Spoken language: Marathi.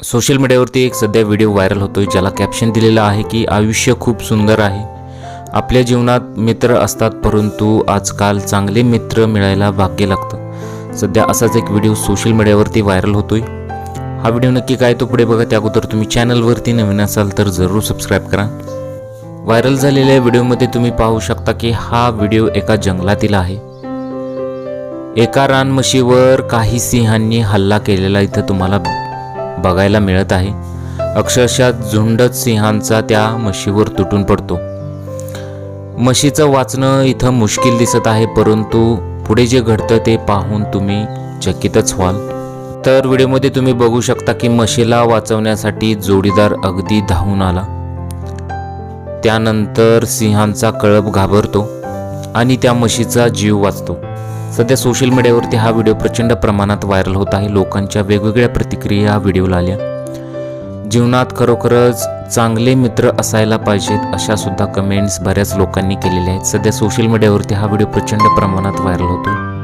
सोशल मीडियावरती एक सध्या व्हिडिओ व्हायरल आहे ज्याला कॅप्शन दिलेलं आहे की आयुष्य खूप सुंदर आहे. आपल्या जीवनात मित्र असतात परंतु आजकाल चांगले मित्र मिळायला भाग्य लागतं. सध्या असाच एक व्हिडिओ सोशल मीडियावरती व्हायरल होतोय. हा व्हिडिओ नक्की काय तो पुढे बघा. त्या अगोदर तुम्ही चॅनलवरती नवीन असाल तर जरूर सबस्क्राईब करा. व्हायरल झालेल्या व्हिडिओमध्ये तुम्ही पाहू शकता की हा व्हिडिओ एका जंगलातील आहे. एका रानमशीवर काही सिंहांनी हल्ला केलेला इथं तुम्हाला बघायला मिळत आहे. अक्षरशः झुंडच सिंहांचा त्या म्हशीवर तुटून पडतो. म्हशीचं वाचणं इथं मुश्किल दिसत आहे परंतु पुढे जे घडतं ते पाहून तुम्ही चकितच व्हाल. तर व्हिडिओमध्ये तुम्ही बघू शकता की म्हशीला वाचवण्यासाठी जोडीदार अगदी धावून आला. त्यानंतर सिंहांचा कळप घाबरतो आणि त्या म्हशीचा जीव वाचतो. सध्या सोशल मीडियावरती हा व्हिडिओ प्रचंड प्रमाणात व्हायरल होत आहे. लोकांच्या वेगवेगळ्या प्रतिक्रिया या व्हिडिओला आल्या. जीवनात खरोखरच चांगले मित्र असायला पाहिजेत अशा सुद्धा कमेंट्स बऱ्याच लोकांनी केलेल्या आहेत. सध्या सोशल मीडियावरती हा व्हिडिओ प्रचंड प्रमाणात व्हायरल होतो.